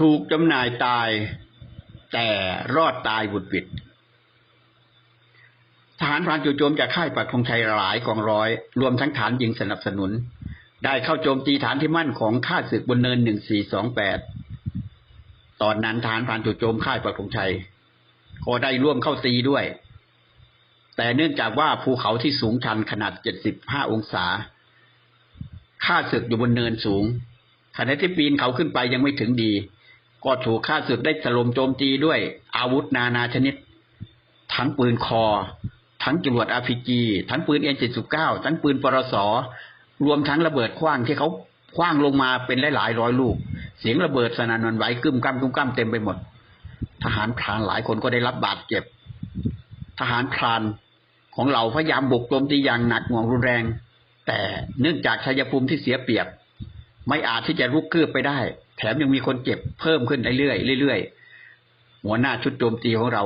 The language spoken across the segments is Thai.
ถูกจำหน่ายตาย แต่รอดตายบุดบิดทหารพรานจู่โจมจากค่ายปักธงชัยหลายกองร้อย รวมทั้งฐานยิงสนับสนุน ได้เข้าโจมตีฐานที่มั่นของข้าศึกบนเนินหนึ่งสี่สองแปดตอนนั้นฐานพรานจู่โจมค่ายปักธงชัยก็ได้ร่วมเข้าตีด้วย แต่เนื่องจากว่าภูเขาที่สูงชันขนาดเจ็ดสิบห้าองศาข้าศึกอยู่บนเนินสูงขณะที่ปีนเขาขึ้นไปยังไม่ถึงดี ก็ถูกข้าศึกได้ถล่มโจมตีด้วยอาวุธนานาชนิด ทั้งปืนคอ ทั้งจรวดอาพีจีทั้งปืนเอ็นเจ็ดสิบเก้าทั้งปืนปรสรวมทั้งระเบิดคว้างที่เขาคว้างลงมาเป็นหลายร้อยลูก เสียงระเบิดสนั่นวันไหวกึ้มกั้มกึ้มกั้มเต็มไปหมด ทหารพรานหลายคนก็ได้รับบาดเจ็บ ทหารพรานของเราพยายามบุกโจมตีอย่างหนักหน่วงรุนแรง แต่เนื่องจากชัยภูมิที่เสียเปรียบ ไม่อาจที่จะลุกคืบไปได้ แถมยังมีคนเจ็บเพิ่มขึ้นเรื่อยๆเรื่อยๆหัวหน้าชุดโจมตีของเรา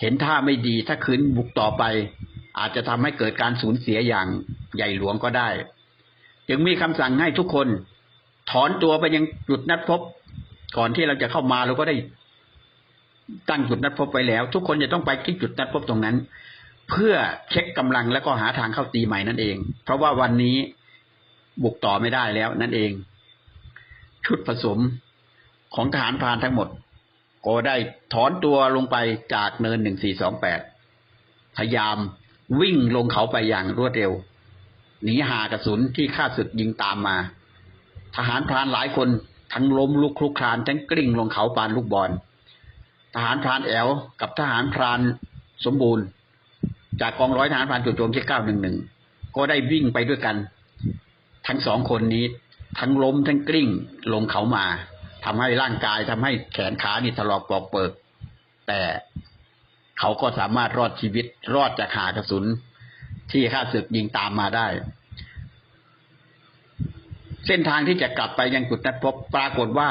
เห็นท่าไม่ดีถ้าคืนบุกต่อไป อาจจะทำให้เกิดการสูญเสียอย่างใหญ่หลวงก็ได้ จึงมีคำสั่งให้ทุกคน ถอนตัวไปยังจุดนัดพบ ก่อนที่เราจะเข้ามาเราก็ได้ตั้งจุดนัดพบไว้แล้ว ทุกคนจะต้องไปที่จุดนัดพบตรงนั้น เพื่อเช็คกำลังแล้วก็หาทางเข้าตีใหม่นั่นเอง เพราะว่าวันนี้บุกต่อไม่ได้แล้วนั่นเอง ชุดผสมของทหารพรานทั้งหมด ก็ได้ถอนตัวลงไปจากเนินหนึ่งสี่สองแปดพยายามวิ่งลงเขาไปอย่างรวดเร็ว หนีหากระสุนที่ข้าศึกยิงตามมา ทหารพรานหลายคนทั้งล้มลุกคลุกคลานทั้งกลิ้งลงเขาปานลูกบอล ทหารพรานแอลกับทหารพรานสมบูรณ์ จากกองร้อยทหารพรานจู่โจมที่เก้าหนึ่งหนึ่งก็ได้วิ่งไปด้วยกัน ทั้งสองคนนี้ ทั้งล้มทั้งกลิ้งลงเขามาทำให้ร่างกายทำให้แขนขานี่ถลอกปลอกเปิก แต่เขาก็สามารถรอดชีวิต รอดจากหากระสุน ที่ข้าศึกยิงตามมาได้ เส้นทางที่จะกลับไปยังจุดนัดพบปรากฏว่า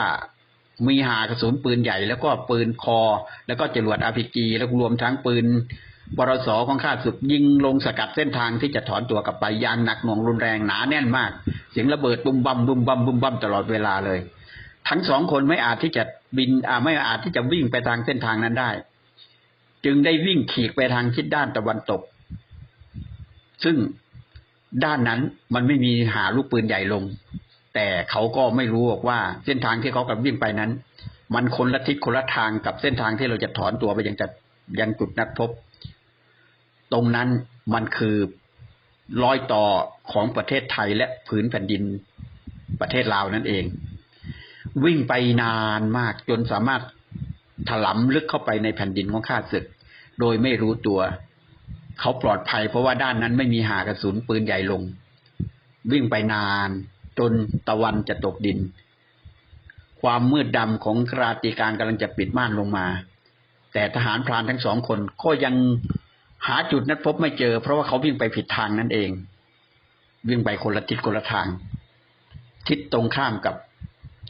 มีหากระสุนปืนใหญ่ แล้วก็ปืนคอ แล้วก็จรวดอาพิจีแล้วรวมทั้งปืนบรสของข้าศึกยิงลงสกัดเส้นทางที่จะถอนตัวกลับไปอย่างหนักหน่วงรุนแรงหนาแน่นมาก เสียงระเบิดบุมบัมบุมบัมบุมบัมตลอดเวลาเลย ทั้งสองคนไม่อาจที่จะบินอ่าไม่อาจที่จะวิ่งไปทางเส้นทางนั้นได้ จึงได้วิ่งขีกไปทางทิศด้านตะวันตก ซึ่งด้านนั้นมันไม่มีหาลูกปืนใหญ่ลง แต่เขาก็ไม่รู้ว่าเส้นทางที่เขากำลังวิ่งไปนั้น มันคนละทิศคนละทางกับเส้นทางที่เราจะถอนตัวไปยังจะยังจุดนัดพบ ตรงนั้นมันคือ รอยต่อของประเทศไทยและผืนแผ่นดินประเทศลาวนั่นเอง วิ่งไปนานมากจนสามารถถลำลึกเข้าไปในแผ่นดินของข้าศึก โดยไม่รู้ตัว เขาปลอดภัยเพราะว่าด้านนั้นไม่มีหากระสุนปืนใหญ่ลง วิ่งไปนานจนตะวันจะตกดิน ความมืดดำของราตรีการกำลังจะปิดม่านลงมา แต่ทหารพรานทั้งสองคนก็ยัง หาจุดนัดพบไม่เจอ เพราะว่าเขาวิ่งไปผิดทางนั่นเอง วิ่งไปคนละทิศคนละทาง ทิศตรงข้ามกับ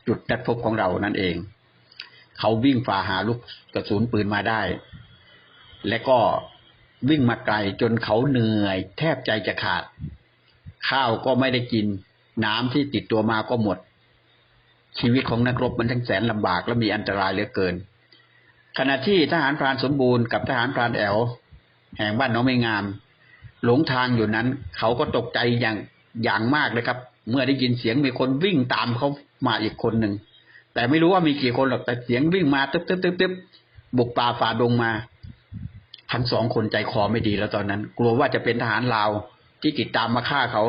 จุดนัดพบของเรานั่นเอง เขาวิ่งฝ่าหาลูกกระสุนปืนมาได้ และก็วิ่งมาไกลจนเขาเหนื่อย แทบใจจะขาด ข้าวก็ไม่ได้กิน น้ำที่ติดตัวมาก็หมด ชีวิตของนักรบมันทั้งแสนลำบากและมีอันตรายเหลือเกิน ขณะที่ทหารพรานสมบูรณ์กับทหารพรานแอล แห่งบ้านน้องไม่งาม หลงทางอยู่นั้น เขาก็ตกใจอย่างอย่างมากเลยครับ เมื่อได้ยินเสียงมีคนวิ่งตามเขามาอีกคนหนึ่งแต่ไม่รู้ว่ามีกี่คนหรอกแต่เสียงวิ่งมาตึ๊บตึ๊บตึ๊บตึ๊บบุกป่าฝ่าดงมา ทั้งสองคนใจคอไม่ดีแล้วตอนนั้น กลัวว่าจะเป็นทหารลาวที่ติดตามมาฆ่าเขา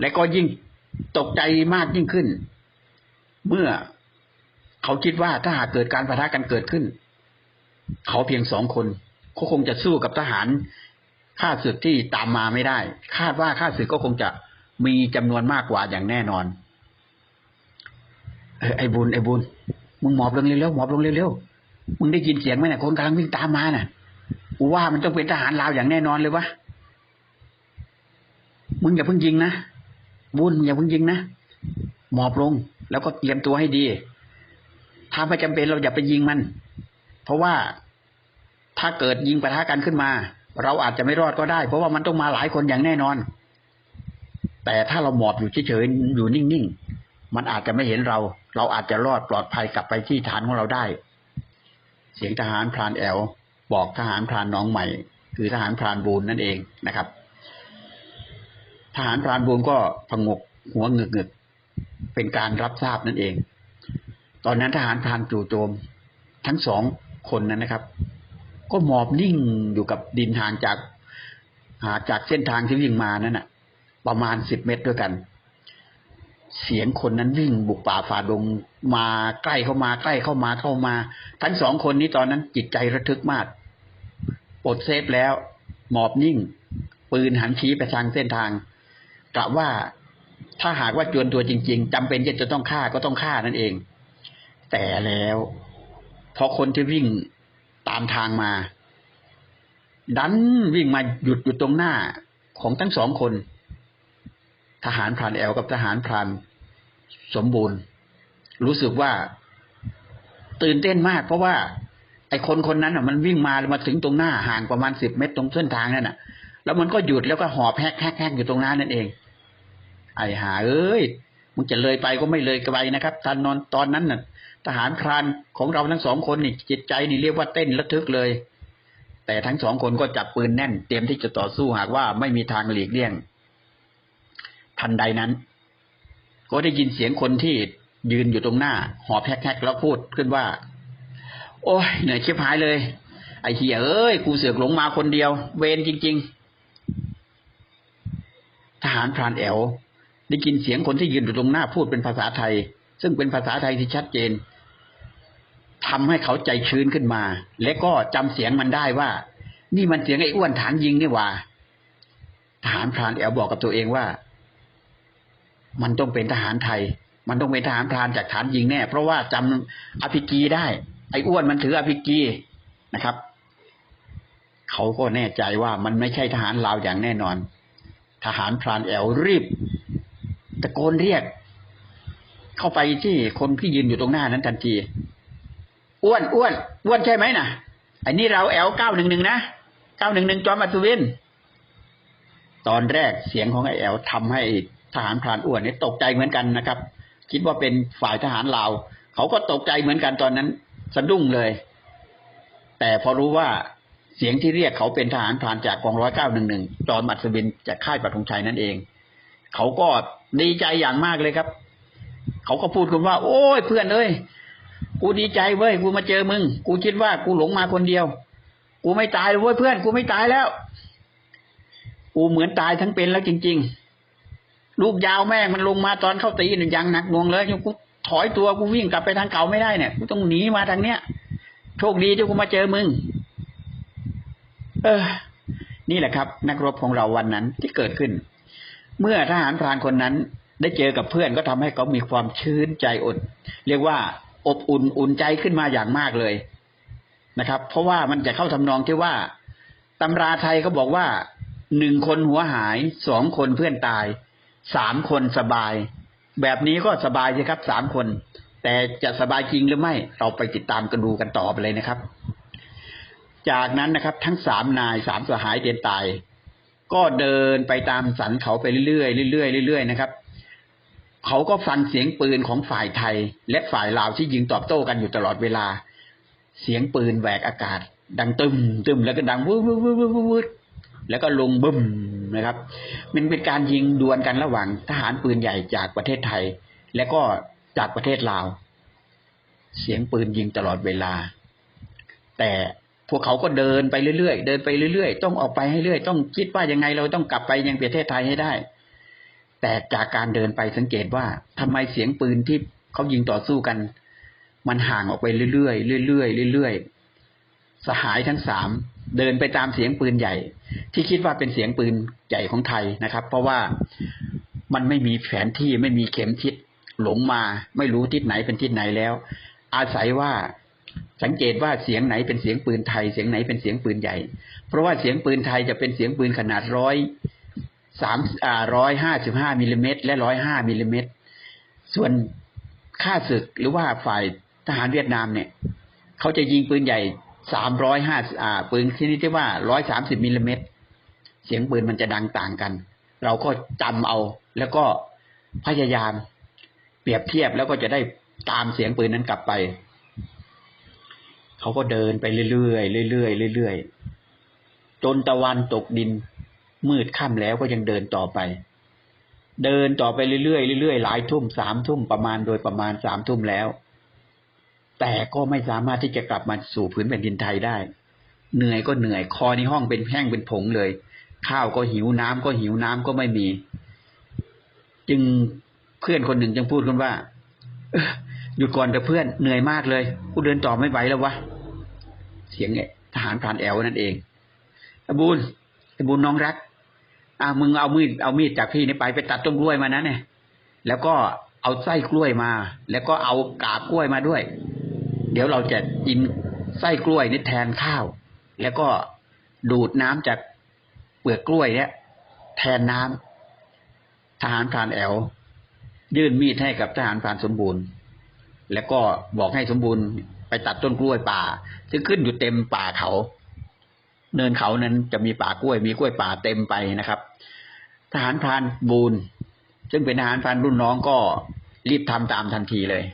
และก็ยิ่งตกใจมากยิ่งขึ้น เมื่อเขาคิดว่าถ้าหากเกิดการประทะกันเกิดขึ้น เขาเพียงสองคน ก็คงจะสู้กับทหารข้าศึกที่ตามมาไม่ได้ คาดว่าข้าศึกก็คงจะมีจำนวนมากกว่าอย่างแน่นอนเออไอ้บุญไอ้บุญมึงหมอบลงเร็วๆหมอบลงเร็วๆมึงได้ยินเสียงไหมเนี่ยคนกำลังวิ่งตามมาน่ะกูว่ามันต้องเป็นทหารลาวอย่างแน่นอนเลยวะมึงอย่าเพิ่งยิงนะบุญอย่าเพิ่งยิงนะหมอบลง แล้วก็เตรียมตัวให้ดีถ้าไม่จำเป็นเราอย่าไปยิงมัน เพราะว่า ถ้าเกิดยิงปะทะกันขึ้นมา เราอาจจะไม่รอดก็ได้ เพราะว่ามันต้องมาหลายคนอย่างแน่นอน แต่ถ้าเราหมอบอยู่เฉยๆอยู่นิ่งๆมันอาจจะไม่เห็นเรา เราอาจจะรอดปลอดภัยกลับไปที่ฐานของเราได้ เสียงทหารพรานแอลบอกทหารพรานน้องใหม่ คือทหารพรานบูนนั่นเองนะครับ ทหารพรานบูนก็พงกหัวเงึกเงึกๆเป็นการรับทราบนั่นเอง ตอนนั้นทหารพรานจู่โจมทั้งสองคนนั้นนะครับ ก็หมอบนิ่งอยู่กับดินห่างจากหาจากเส้นทางที่วิ่งมานั้นน่ะ ประมาณสิบเมตรด้วยกัน เสียงคนนั้นวิ่งบุกป่าฝ่าดงมาใกล้เข้ามาใกล้เข้ามาเข้ามา ทั้งสองคนนี้ตอนนั้นจิตใจระทึกมากปลดเซฟแล้ว หมอบนิ่ง ปืนหันชี้ไปทางเส้นทางกะว่าถ้าหากว่าจวนตัวจริง ๆจำเป็นจะต้องฆ่าก็ต้องฆ่านั่นเอง แต่แล้วพอคนที่วิ่ง ตามทางมา ดันวิ่งมาหยุดอยู่ตรงหน้าของทั้งสองคน ทหารพรานแอลกับทหารพรานสมบูรณ์ รู้สึกว่าตื่นเต้นมาก เพราะว่า ไอ้คนคนนั้นอะ มันวิ่งมาแล้วมาถึงตรงหน้าห่างประมาณสิบเมตรตรงเส้นทางนั่นน่ะ แล้วมันก็หยุดแล้วก็หอบแฮกแฮกแฮกอยู่ตรงนั้นนั่นเอง ไอ้หาเอ้ยมึงจะเลยไปก็ไม่เลยไปนะครับตอนนอนตอนนั้นน่ะ ทหารพรานของเราทั้งสองคนนี่จิตใจนี่เรียกว่าเต้นระทึกเลย แต่ทั้งสองคนก็จับปืนแน่น เตรียมที่จะต่อสู้หากว่าไม่มีทางหลีกเลี่ยง ทันใดนั้น ก็ได้ยินเสียงคนที่ยืนอยู่ตรงหน้า หอบแฮกๆแล้วพูดขึ้นว่า โอ้ยเหนื่อยชิบหายเลย ไอ้เหี้ยเอ้ยกูเสือกหลงมาคนเดียว เวรจริง ๆ ทหารพรานแอลได้ยินเสียงคนที่ยืนอยู่ตรงหน้าพูดเป็นภาษาไทย ซึ่งเป็นภาษาไทยที่ชัดเจน ทำให้เขาใจชื้นขึ้นมา และก็จำเสียงมันได้ว่า นี่มันเสียงไอ้อ้วนฐานยิงนี่ว่าทหารพรานแอลบอกกับตัวเองว่า มันต้องเป็นทหารไทย มันต้องเป็นทหารพรานจากฐานยิงแน่ เพราะว่าจำอภิกีได้ ไอ้อ้วนมันถืออภิกีนะครับ เขาก็แน่ใจว่ามันไม่ใช่ทหารลาวอย่างแน่นอน ทหารพรานแอลรีบตะโกนเรียก เข้าไปที่คนที่ยืนอยู่ตรงหน้านั้นทันที อ้วนอ้วนอ้วนใช่ไหมนะไอ้นี่เราแอลเก้าหนึ่งหนึ่งนะเก้าหนึ่งหนึ่งจอมอัศวินตอนแรกเสียงของไอแอลทำให้ทหารพรานอ้วนนี่ตกใจเหมือนกันนะครับ คิดว่าเป็นฝ่ายทหารลาวเขาก็ตกใจเหมือนกันตอนนั้นสะดุ้งเลย แต่พอรู้ว่าเสียงที่เรียกเขาเป็นทหารพรานจากกองร้อยเก้าหนึ่งหนึ่งจอมอัศวินจากค่ายปัทุมชัยนั่นเอง เขาก็ดีใจอย่างมากเลยครับ เขาก็พูดกันว่า โอ้ยเพื่อนเอ้ย กูดีใจเว้ยกูมาเจอมึง กูคิดว่ากูหลงมาคนเดียว กูไม่ตายเลยเว้ยเพื่อน กูไม่ตายแล้ว กูเหมือนตายทั้งเป็นแล้วจริง ๆ ลูกยาวแม่งมันลงมาตอนเข้าตีหนึ่งยังหนักหน่วงเลยกูถอยตัวกูวิ่งกลับไปทางเก่าไม่ได้เนี่ยกูต้องหนีมาทางเนี้ยโชคดีที่กูมาเจอมึง เออ นี่แหละครับ นักรบของเราวันนั้นที่เกิดขึ้น เมื่อทหารพรานคนนั้นได้เจอกับเพื่อนก็ทำให้เขามีความชื้นใจอด เรียกว่า อบอุ่นอุ่นใจขึ้นมาอย่างมากเลยนะครับ เพราะว่ามันจะเข้าทำนองที่ว่าตำราไทยเขาบอกว่าหนึ่งคนหัวหายสองคนเพื่อนตายสามคนสบาย แบบนี้ก็สบายใช่ครับสามคน แต่จะสบายจริงหรือไม่ เราไปติดตามกันดูกันต่อไปเลยนะครับ จากนั้นนะครับ ทั้งสามนายสามสหายเดินตาย ก็เดินไปตามสันเขาไปเรื่อยๆเรื่อยๆเรื่อยๆนะครับ เขาก็ฟังเสียงปืนของฝ่ายไทย และฝ่ายลาวที่ยิงตอบโต้กันอยู่ตลอดเวลา เสียงปืนแหวกอากาศ ดังตึมตึมแล้วก็ดังวืดวืดวืดวืดวืดแล้วก็ลงบึ้มนะครับ มันเป็นการยิงดวลกันระหว่างทหารปืนใหญ่จากประเทศไทย และก็จากประเทศลาว เสียงปืนยิงตลอดเวลา แต่พวกเขาก็เดินไปเรื่อยๆ เดินไปเรื่อยๆ ต้องออกไปให้เรื่อย ต้องคิดว่ายังไงเราต้องกลับไปยังประเทศไทยให้ได้ แต่จากการเดินไปสังเกตว่าทำไมเสียงปืนที่เขายิงต่อสู้กัน มันห่างออกไปเรื่อยๆเรื่อยๆเรื่อยๆสหายทั้งสามเดินไปตามเสียงปืนใหญ่ ที่คิดว่าเป็นเสียงปืนใหญ่ของไทยนะครับ เพราะว่ามันไม่มีแผนที่ไม่มีเข็มทิศหลงมาไม่รู้ทิศไหนเป็นทิศไหนแล้ว อาศัยว่าสังเกตว่าเสียงไหนเป็นเสียงปืนไทย เสียงไหนเป็นเสียงปืนใหญ่ เพราะว่าเสียงปืนไทยจะเป็นเสียงปืนขนาดร้อย สามอ่าร้อยห้าสิบห้ามิลลิเมตรและร้อยห้ามิลลิเมตรส่วนข้าศึกหรือว่าฝ่ายทหารเวียดนามเนี่ยเขาจะยิงปืนใหญ่สามร้อยห้าอ่าปืนชนิดที่ว่าร้อยสามสิบมิลลิเมตรเสียงปืนมันจะดังต่างกัน เราก็จำเอาแล้วก็พยายามเปรียบเทียบแล้วก็จะได้ตามเสียงปืนนั้นกลับไป เขาก็เดินไปเรื่อยๆเรื่อยๆเรื่อยๆจนตะวันตกดิน มืดค่ำแล้วก็ยังเดินต่อไป เดินต่อไปเรื่อยๆเรื่อยๆหลายทุ่มสามทุ่มประมาณโดยประมาณสามทุ่มแล้ว แต่ก็ไม่สามารถที่จะกลับมาสู่พื้นแผ่นดินไทยได้ เหนื่อยก็เหนื่อยคอในห้องเป็นแห้งเป็นผงเลย ข้าวก็หิวน้ำก็หิวน้ำก็ไม่มี จึงเพื่อนคนหนึ่งจึงพูดกันว่าหยุดก่อนเถอะเพื่อนเหนื่อยมากเลยกูเดินต่อไม่ไหวแล้ววะเสียงไงทหารพรานแอลนั่นเองอบุญไอ้ บุญน้องรักอ่ามึงเอามีดเอามีดจากพี่นี่ไปไปตัดต้นกล้วยมานะเนี่ย แล้วก็เอาไส้กล้วยมา แล้วก็เอากาบกล้วยมาด้วย เดี๋ยวเราจะกินไส้กล้วยนี่แทนข้าว แล้วก็ดูดน้ำจากเปลือกกล้วยเนี่ยแทนน้ำทหารพรานแอลยื่นมีดให้กับทหารพรานสมบูรณ์ แล้วก็บอกให้สมบูรณ์ไปตัดต้นกล้วยป่า ซึ่งขึ้นอยู่เต็มป่าเขา เนินเขานั้นจะมีป่ากล้วย มีกล้วยป่าเต็มไปนะครับ ทหารพรานบูนซึ่งเป็นทหารพรานรุ่นน้องก็รีบทำตามทันทีเลย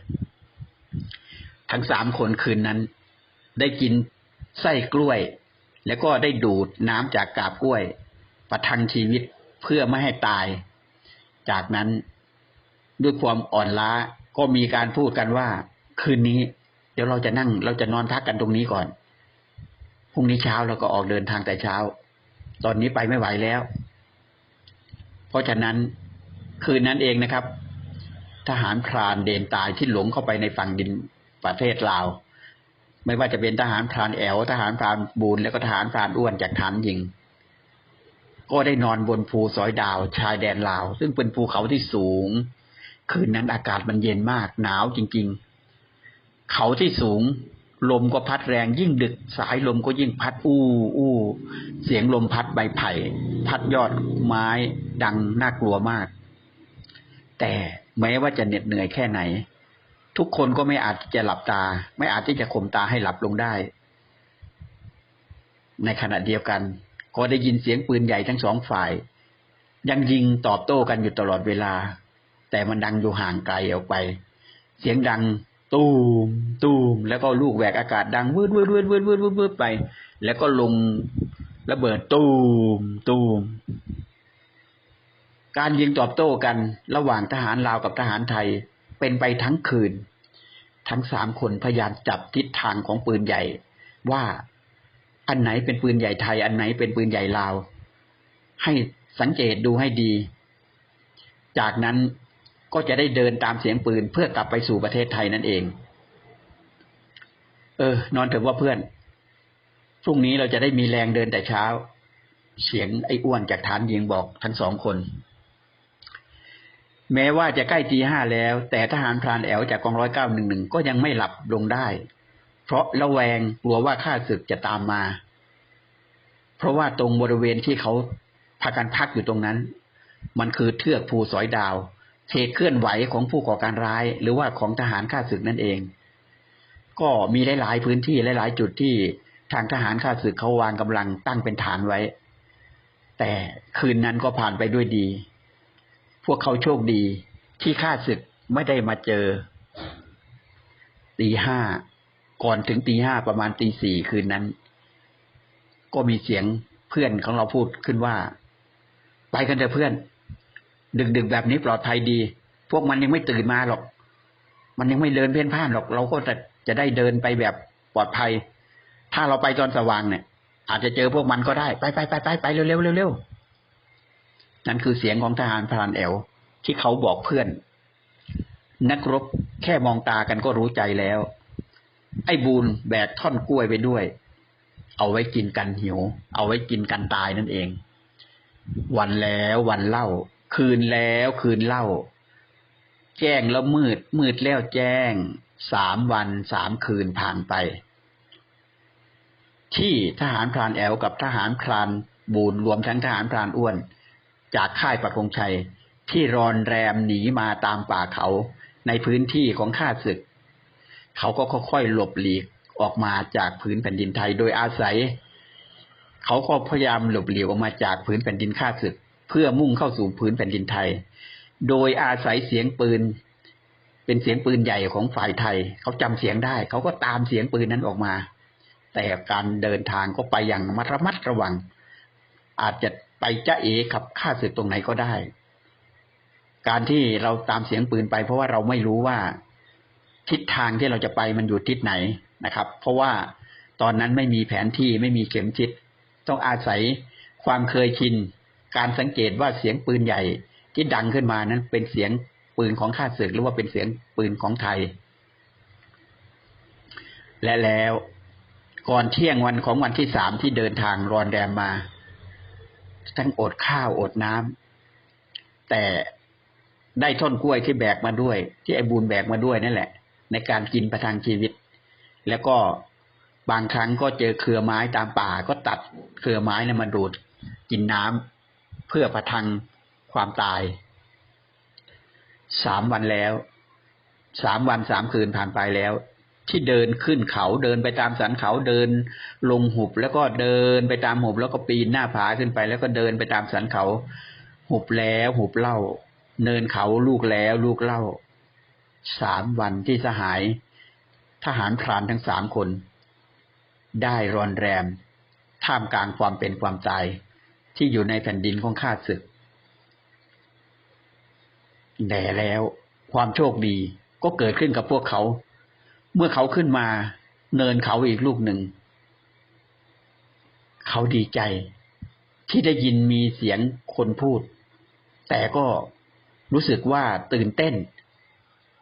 ทั้งสามคนคืนนั้น ได้กินไส้กล้วย แล้วก็ได้ดูดน้ำจากกาบกล้วย ประทังชีวิตเพื่อไม่ให้ตาย จากนั้นด้วยความอ่อนล้าก็มีการพูดกันว่า คืนนี้ เดี๋ยวเราจะนั่งเราจะนอนพักกันตรงนี้ก่อน พรุ่งนี้เช้าเราก็ออกเดินทางแต่เช้า ตอนนี้ไปไม่ไหวแล้ว เพราะฉะนั้นคืนนั้นเองนะครับ ทหารพรานเดนตายที่หลงเข้าไปในฝั่งดินประเทศลาว ไม่ว่าจะเป็นทหารพรานแอลทหารพรานบูนแล้วก็ทหารพรานอ้วนจากฐานยิง ก็ได้นอนบนภูสอยดาว ชายแดนลาว ซึ่งเป็นภูเขาที่สูง คืนนั้นอากาศมันเย็นมากหนาวจริง ๆ เขาที่สูง ลมก็พัดแรงยิ่งดึกสายลมก็ยิ่งพัดอู้อู้เสียงลมพัดใบไผ่ พัดยอดไม้ดังน่ากลัวมาก แต่แม้ว่าจะเหน็ดเหนื่อยแค่ไหน ทุกคนก็ไม่อาจจะหลับตา ไม่อาจที่จะข่มตาให้หลับลงได้ ในขณะเดียวกัน ก็ได้ยินเสียงปืนใหญ่ทั้งสองฝ่าย ยังยิงตอบโต้กันอยู่ตลอดเวลา แต่มันดังอยู่ห่างไกลออกไป เสียงดัง ตูมตูมแล้วก็ลูกแหวกอากาศดังวืดวืดวืดวืดวืดวืดวืดไป แล้วก็ลงระเบิดตูมตูมการยิงตอบโต้กันระหว่างทหารลาวกับทหารไทยเป็นไปทั้งคืน ทั้งสามคนพยายามจับทิศทางของปืนใหญ่ ว่าอันไหนเป็นปืนใหญ่ไทย อันไหนเป็นปืนใหญ่ลาว ให้สังเกตดูให้ดี จากนั้น ก็จะได้เดินตามเสียงปืนเพื่อกลับไปสู่ประเทศไทยนั่นเอง เออ นอนเถอะว่าเพื่อน พรุ่งนี้เราจะได้มีแรงเดินแต่เช้า เสียงไอ้อ้วนจากฐานยิงบอกทั้งสองคน แม้ว่าจะใกล้ตีห้าแล้ว แต่ทหารพรานแอลจากกองร้อยเก้าหนึ่งหนึ่งก็ยังไม่หลับลงได้ เพราะระแวงกลัวว่าข้าศึกจะตามมา เพราะว่าตรงบริเวณที่เขาพากันพักอยู่ตรงนั้น มันคือเทือกภูสอยดาว เหตุเคลื่อนไหวของผู้ก่อการร้าย หรือว่าของทหารข้าศึกนั่นเอง ก็มีหลาย ๆ พื้นที่หลาย ๆ จุดที่ทางทหารข้าศึกเขาวางกำลังตั้งเป็นฐานไว้ แต่คืนนั้นก็ผ่านไปด้วยดี พวกเขาโชคดีที่ข้าศึกไม่ได้มาเจอ ตีห้าก่อนถึงตีห้าประมาณตีสี่คืนนั้น ก็มีเสียงเพื่อนของเราพูดขึ้นว่า ไปกันเถอะเพื่อน ดึกๆแบบนี้ปลอดภัยดี พวกมันยังไม่ตื่นมาหรอก มันยังไม่เดินเพ่นพ่านหรอก เราก็จะจะได้เดินไปแบบปลอดภัย ถ้าเราไปตอนสว่างเนี่ย อาจจะเจอพวกมันก็ได้ ไปไปไปไปไปเร็วเร็วเร็วเร็วนั่นคือเสียงของทหารพรานแอลที่เขาบอกเพื่อน นักรบแค่มองตากันก็รู้ใจแล้ว ไอ้บูนแบกท่อนกล้วยไปด้วย เอาไว้กินกันหิว เอาไว้กินกันตายนั่นเอง วันแล้ววันเล่า คืนแล้วคืนเล่า แจ้งแล้วมืด มืดแล้วแจ้ง สามวันสามคืนผ่านไป ที่ทหารพรานแอลกับทหารพรานบูนรวมทั้งทหารพรานอ้วน จากค่ายปักธงชัย ที่รอนแรมหนีมาตามป่าเขาในพื้นที่ของข้าศึก เขาก็ค่อยๆหลบหลีกออกมาจากพื้นแผ่นดินไทยโดยอาศัย เขาก็พยายามหลบหลีกออกมาจากพื้นแผ่นดินข้าศึก เพื่อมุ่งเข้าสู่พื้นแผ่นดินไทย โดยอาศัยเสียงปืน เป็นเสียงปืนใหญ่ของฝ่ายไทย เขาจำเสียงได้ เขาก็ตามเสียงปืนนั้นออกมา แต่การเดินทางก็ไปอย่างระมัดระมัดระวัง อาจจะไปจะเอขับฆ่าศึกตรงไหนก็ได้ การที่เราตามเสียงปืนไป เพราะว่าเราไม่รู้ว่าทิศทางที่เราจะไปมันอยู่ทิศไหนนะครับ เพราะว่าตอนนั้นไม่มีแผนที่ไม่มีเข็มทิศต้องอาศัยความเคยชิน การสังเกตว่าเสียงปืนใหญ่ที่ดังขึ้นมานั้น เป็นเสียงปืนของข้าศึกหรือว่าเป็นเสียงปืนของไทย และแล้วก่อนเที่ยงวันของวันที่สามที่เดินทางรอนแรมมา ทั้งอดข้าวอดน้ำแต่ได้ท่อนกล้วยที่แบกมาด้วย ที่ไอ้บูนแบกมาด้วยนั่นแหละ ในการกินประทังชีวิต แล้วก็บางครั้งก็เจอเครือไม้ตามป่าก็ตัดเครือไม้นะมาดูดกินน้ำเพื่อประทังความตาย สามวันแล้ว สามวันสามคืนผ่านไปแล้ว ที่เดินขึ้นเขาเดินไปตามสันเขาเดินลงหุบ แล้วก็เดินไปตามหุบ แล้วก็ปีนหน้าผาขึ้นไป แล้วก็เดินไปตามสันเขา หุบแล้วหุบเล่า เนินเขาลูกแล้วลูกเล่า สามวันที่สหาย ทหารพรานทั้งสามคน ได้รอนแรม ท่ามกลางความเป็นความตาย ที่อยู่ในแผ่นดินของข้าศึกแต่แล้วความโชคดีก็เกิดขึ้นกับพวกเขา เมื่อเขาขึ้นมาเนินเขาอีกลูกหนึ่ง เขาดีใจ ที่ได้ยินมีเสียงคนพูด แต่ก็รู้สึกว่าตื่นเต้น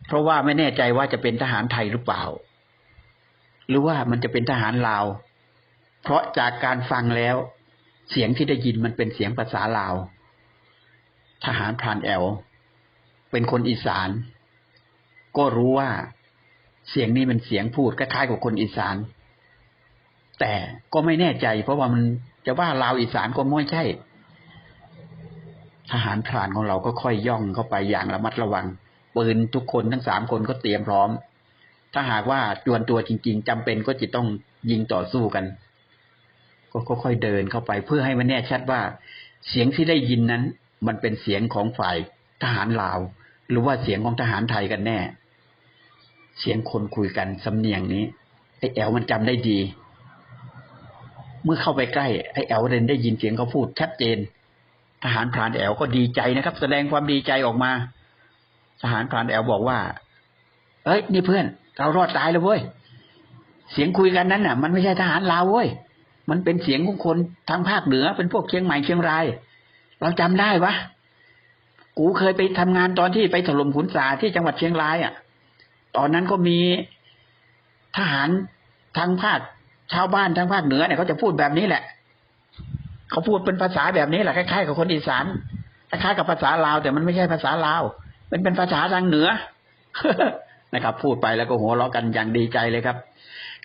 เพราะว่าไม่แน่ใจว่าจะเป็นทหารไทยหรือเปล่า หรือว่ามันจะเป็นทหารลาว เพราะจากการฟังแล้ว เสียงที่ได้ยินมันเป็นเสียงภาษาลาว ทหารพรานแอล เป็นคนอีสาน ก็รู้ว่าเสียงนี้เป็นเสียงพูดคล้ายๆกับคนอีสาน แต่ก็ไม่แน่ใจ เพราะว่ามันจะว่าลาวอีสานก็ไม่ใช่ ทหารพรานของเราก็ค่อยย่องเข้าไปอย่างระมัดระวังปืนทุกคนทั้งสามคนก็เตรียมพร้อม ถ้าหากว่าจวนตัวจริง ๆจำเป็นก็จะต้องยิงต่อสู้กัน ก็ค่อยๆเดินเข้าไปเพื่อให้มันแน่ชัดว่า เสียงที่ได้ยินนั้น มันเป็นเสียงของฝ่ายทหารลาว หรือว่าเสียงของทหารไทยกันแน่ เสียงคนคุยกันสำเนียงนี้ไอ้แอลมันจำได้ดี เมื่อเข้าไปใกล้ไอ้แอลเรนได้ยินเสียงเขาพูดชัดเจน ทหารพรานแอลก็ดีใจนะครับ แสดงความดีใจออกมา ทหารพรานแอลบอกว่า เอ้ย นี่เพื่อน เรารอดตายแล้วเว้ยเสียงคุยกันนั้นน่ะ มันไม่ใช่ทหารลาวเว้ย มันเป็นเสียงของคนทางภาคเหนือ เป็นพวกเชียงใหม่เชียงราย เราจำได้ปะกูเคยไปทำงานตอนที่ไปถล่มขุนสาที่จังหวัดเชียงรายอะ ตอนนั้นก็มีทหารทางภาคชาวบ้านทางภาคเหนือเนี่ยเขาจะพูดแบบนี้แหละ เขาพูดเป็นภาษาแบบนี้แหละคล้ายๆกับคนอีสานคล้ายๆกับภาษาลาว แต่มันไม่ใช่ภาษาลาวมันเป็นภาษาทางเหนือนะครับ พูดไปแล้วก็หัวเราะกันอย่างดีใจเลยครับ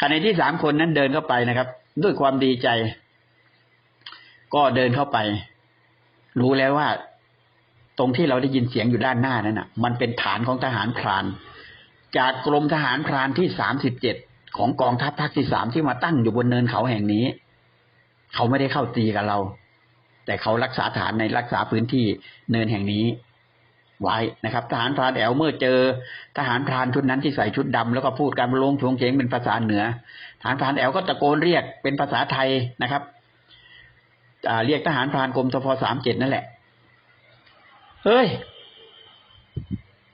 ขณะที่สามคนนั้นเดินเข้าไปนะครับ ด้วยความดีใจ ก็เดินเข้าไป รู้แล้วว่า ตรงที่เราได้ยินเสียงอยู่ด้านหน้านั้นน่ะ มันเป็นฐานของทหารพราน จากกรมทหารพรานที่สามสิบเจ็ดของกองทัพภาคที่สามที่มาตั้งอยู่บนเนินเขาแห่งนี้ เขาไม่ได้เข้าตีกับเรา แต่เขารักษาฐานในรักษาพื้นที่เนินแห่งนี้ไว้นะครับ ทหารพรานแอลเมื่อเจอ ทหารพรานชุดนั้นที่ใส่ชุดดำแล้วก็พูดการลงชงเฉงเป็นภาษาเหนือ หารพรานแอลก็ตะโกนเรียกเป็นภาษาไทยนะครับเรียกทหารพรานกรมทพสามเจ็ดนั่นแหละ เฮ้ย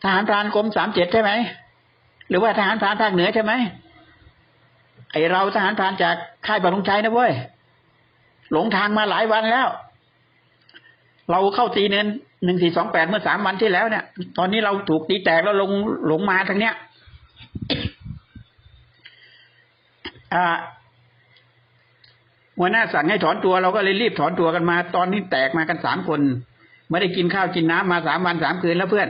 ทหารพรานกรมสามเจ็ดใช่ไหม หรือว่าทหารพรานภาคเหนือใช่ไหม ไอเราทหารพรานจากค่ายปรงชัยนะเว้ย หลงทางมาหลายวันแล้ว เราเข้าตีเนินหนึ่งสี่สองแปดเมื่อสามวันที่แล้วเนี่ย ตอนนี้เราถูกตีแตกแล้วลงหลงมาทางเนี้ย หัวหน้าสั่งให้ถอนตัวเราก็เลยรีบถอนตัวกันมา ตอนนี้แตกมากันสามคนไม่ได้กินข้าวกินน้ำมาสามวันสามคืนแล้วเพื่อน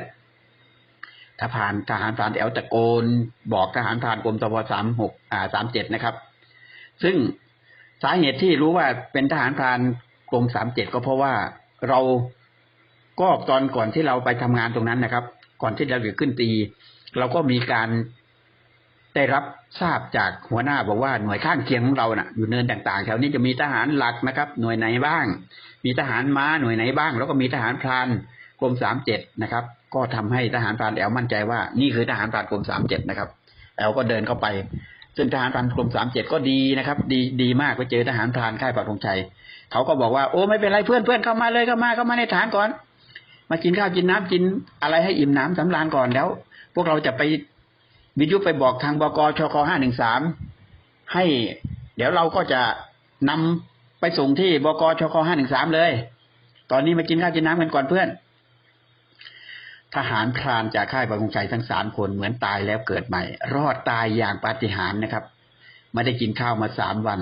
ทหารทหารพรานแอลตะโกน บอกทหารพรานกรมตพสามหกอ่าสามเจ็ดนะครับ ซึ่งสาเหตุที่รู้ว่าเป็นทหารพรานกรมสามเจ็ดก็เพราะว่าเราก็ตอนก่อนที่เราไปทำงานตรงนั้นนะครับ ก่อนที่เราจะขึ้นตี เราก็มีการ ได้รับทราบจากหัวหน้าบอกว่าหน่วยข้างเคียงของเรานะ่ะ อยู่เนินต่างๆแถวนี้จะมีทหารหลักนะครับ หน่วยไหนบ้าง มีทหารม้าหน่วยไหนบ้าง แล้วก็มีทหารพรานกรมสามเจ็ดนะครับ ก็ทำให้ทหารพรานแอลมั่นใจว่า นี่คือทหารพรานกรมสามเจ็ดนะครับ แอลก็เดินเข้าไป ซึ่งทหารพรานกรมสามเจ็ดก็ดีนะครับ ดีดีมากไปเจอทหารพรานค่ายปักธงชัยเขาก็บอกว่าโอ้ไม่เป็นไรเพื่อนเพื่อนเข้ามาเลยเข้ามาเข้ามาในฐานก่อน มากินข้าวกินน้ำกินอะไรให้อิ่มน้ำสำราญก่อนแล้ว พวกเราจะไป วิทยุไปบอกทางบกชคห้าหนึ่งสามให้ เดี๋ยวเราก็จะนำไปส่งที่บกชคห้าหนึ่งสามเลย ตอนนี้มากินข้าวกินน้ำกันก่อนเพื่อน ทหารพรานจากค่ายบางชัยทั้งสามคนเหมือนตายแล้วเกิดใหม่ รอดตายอย่างปาฏิหาริย์นะครับไม่ได้กินข้าวมาสามวัน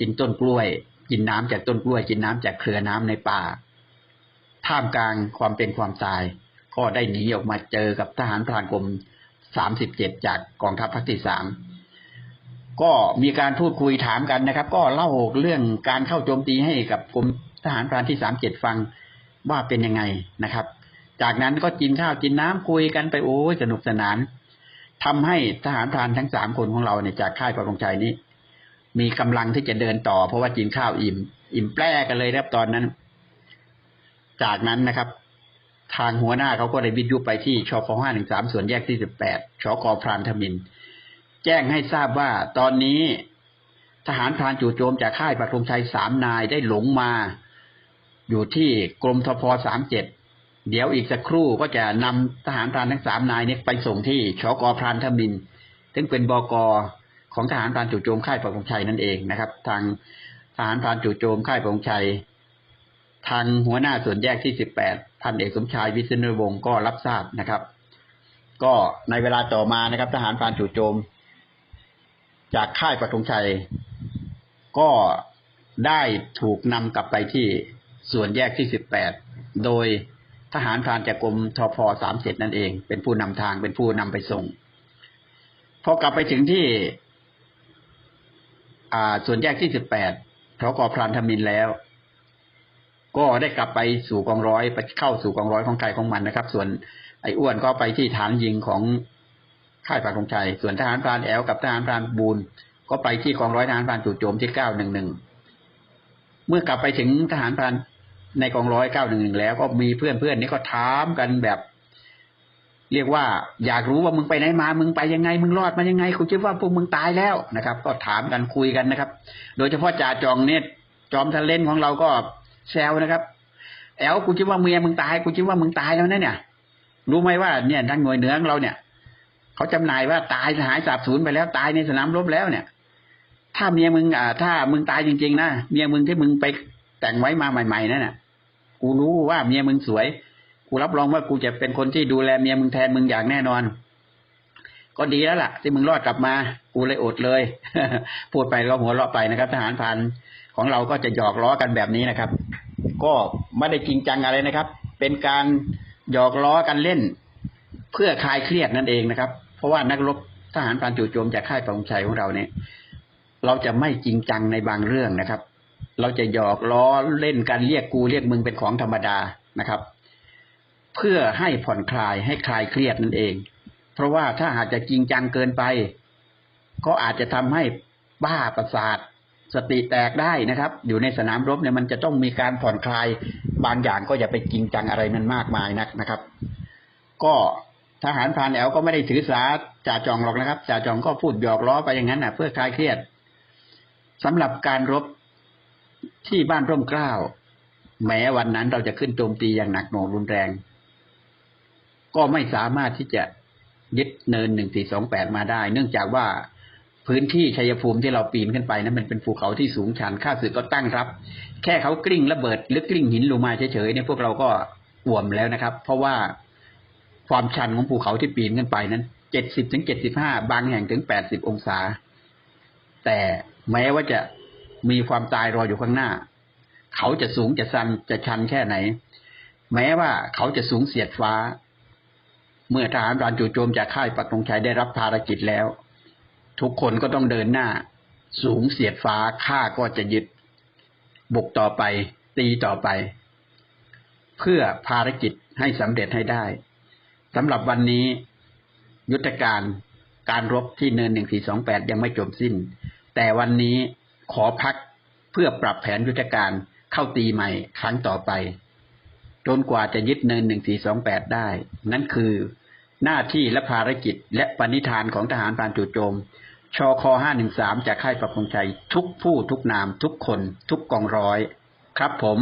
กินต้นกล้วย กินน้ำจากต้นกล้วย กินน้ำจากเครือน้ำในป่า ท่ามกลางความเป็นความตาย ก็ได้หนีออกมาเจอกับทหารพรานกรม สามสิบเจ็ดจากกองทัพภาคที่สามก็มีการพูดคุยถามกันนะครับ ก็เล่าเรื่องการเข้าโจมตีให้กับกรมทหารพรานที่สามเจ็ดฟังว่าเป็นยังไงนะครับ จากนั้นก็กินข้าวกินน้ำคุยกันไปโอ้ยสนุกสนานทำให้ทหารพรานทั้งสามคนของเราเนี่ยจากค่ายประกงชัยนี้ มีกำลังที่จะเดินต่อ เพราะว่ากินข้าวอิ่ม อิ่มแปรกันเลยครับตอนนั้น จากนั้นนะครับ ทางหัวหน้าเขาก็ได้วิทยุไปที่ชคห้าหนึ่งสามส่วนแยกที่สิบแปดชกพรานธมิน แจ้งให้ทราบว่าตอนนี้ทหารพรานจู่โจมจากค่ายปักธงชัยสามนายได้หลงมา อยู่ที่กรมทพสามเจ็ดเดี๋ยวอีกสักครู่ก็จะนำทหารพรานทั้งสามนายนี้ไปส่งที่ชกพรานธมิน ซึ่งเป็นบกของทหารพรานจู่โจมค่ายปักธงชัยนั่นเองนะครับ ทางทหารพรานจู่โจมค่ายปักธงชัย ทางหัวหน้าส่วนแยกที่สิบแปด พันเอกสมชายวิศนุวงศ์ก็รับทราบนะครับ ก็ในเวลาต่อมานะครับ ทหารพรานจู่โจม จากค่ายปักธงชัย ก็ได้ถูกนำกลับไปที่ส่วนแยกที่สิบแปดโดยทหารพรานจากกรมทพสามเจ็ดนั่นเอง เป็นผู้นำทางเป็นผู้นำไปส่งพอกลับไปถึงที่อ่าส่วนแยกที่สิบแปดทกพรานธมินแล้ว ก็ได้กลับไปสู่กองร้อยไปเข้าสู่กองร้อยของใครของมันนะครับ ส่วนไอ้อ้วนก็ไปที่ฐานยิงของค่ายปักธงชัย ส่วนทหารพรานแอลกับทหารพรานบูนก็ไปที่กองร้อยทหารพรานจู่โจมที่เก้าหนึ่งหนึ่งเมื่อกลับไปถึงทหารพรานในกองร้อยเก้าหนึ่งหนึ่งแล้วก็มีเพื่อนเพื่อนนี่ก็ถามกันแบบ เรียกว่า อยากรู้ว่ามึงไปไหนมา มึงไปยังไง มึงรอดมายังไงกูคิดว่าพวกมึงตายแล้วนะครับ ก็ถามกันคุยกันนะครับ โดยเฉพาะจ่าจองเนี่ยจอมทะเลนของเราก็ แซวนะครับแอลกูคิดว่าเมียมึงตายกูคิดว่ามึงตายแล้วนะเนี่ย รู้ไหมว่าเนี่ยทางหน่วยเหนือของเราเนี่ยเขาจำหน่ายว่าตายหายสาบสูญไปแล้วตายในสนามรบแล้วเนี่ย ถ้าเมียมึงอ่าถ้ามึงตายจริง ๆ นะเมียมึงที่มึงไปแต่งไว้มาใหม่ ๆนั่นน่ะ กูรู้ว่าเมียมึงสวย กูรับรองว่ากูจะเป็นคนที่ดูแลเมียมึงแทนมึงอย่างแน่นอน ก็ดีแล้วล่ะ ที่มึงรอดกลับมา กูเลยอดเลยพูดไปก็หัวเราะไปนะครับ ทหารพราน ของเราก็จะหยอกล้อกันแบบนี้นะครับ ก็ไม่ได้จริงจังอะไรนะครับ เป็นการหยอกล้อกันเล่น เพื่อคลายเครียดนั่นเองนะครับ เพราะว่านักรบทหารพรานจู่โจมจากค่ายปองชัยของเราเนี่ย เราจะไม่จริงจังในบางเรื่องนะครับ เราจะหยอกล้อเล่นกันเรียกกูเรียกมึงเป็นของธรรมดานะครับ เพื่อให้ผ่อนคลายให้คลายเครียดนั่นเอง เพราะว่าถ้าหากจะจริงจังเกินไป ก็อาจจะทำให้บ้าประสาท สติแตกได้นะครับ อยู่ในสนามรบเนี่ยมันจะต้องมีการผ่อนคลายบางอย่างก็อย่าไปจริงจังอะไรมันมากมายนักนะครับ ก็ทหารพานแอลก็ไม่ได้ถือสาจ่าจองหรอกนะครับจ่าจองก็พูดหยอกล้อไปอย่างนั้นนะเพื่อคลายเครียดสำหรับการรบที่บ้านร่มเกล้าแม้วันนั้นเราจะขึ้นโจมตีอย่างหนักหน่วงรุนแรง ก็ไม่สามารถที่จะยึดเนินหนึ่งสี่สองแปดมาได้ เนื่องจากว่า พื้นที่ชัยภูมิที่เราปีนขึ้นไปนั้นมันเป็นภูเขาที่สูงชันข้าศึกก็ตั้งรับ แค่เขากลิ้งระเบิดหรือกลิ้งหินลงมาเฉยๆเนี่ยพวกเราก็อ่วมแล้วนะครับ เพราะว่าความชันของภูเขาที่ปีนขึ้นไปนั้นเจ็ดสิบถึงเจ็ดสิบห้าบางแห่งถึงแปดสิบองศา แต่แม้ว่าจะมีความตายรออยู่ข้างหน้า เขาจะสูงจะชันจะชันแค่ไหน แม้ว่าเขาจะสูงเสียดฟ้า เมื่อทหารรานจู่โจมจากค่ายปักธงชัยได้รับภารกิจแล้ว ทุกคนก็ต้องเดินหน้า สูงเสียดฟ้าข้าก็จะยึด บุกต่อไป ตีต่อไป เพื่อภารกิจให้สำเร็จให้ได้สำหรับวันนี้ ยุทธการการรบที่เนินหนึ่งสี่สองแปดยังไม่จบสิ้น แต่วันนี้ขอพักเพื่อปรับแผนยุทธการเข้าตีใหม่ครั้งต่อไป จนกว่าจะยึดเนิน1428ได้ นั่นคือหน้าที่และภารกิจและปณิธานของทหารพานจู่โจม ชอคห้าหนึ่งสามจากค่ายประพงใจทุกผู้ทุกนามทุกคนทุกกองร้อย ครับผม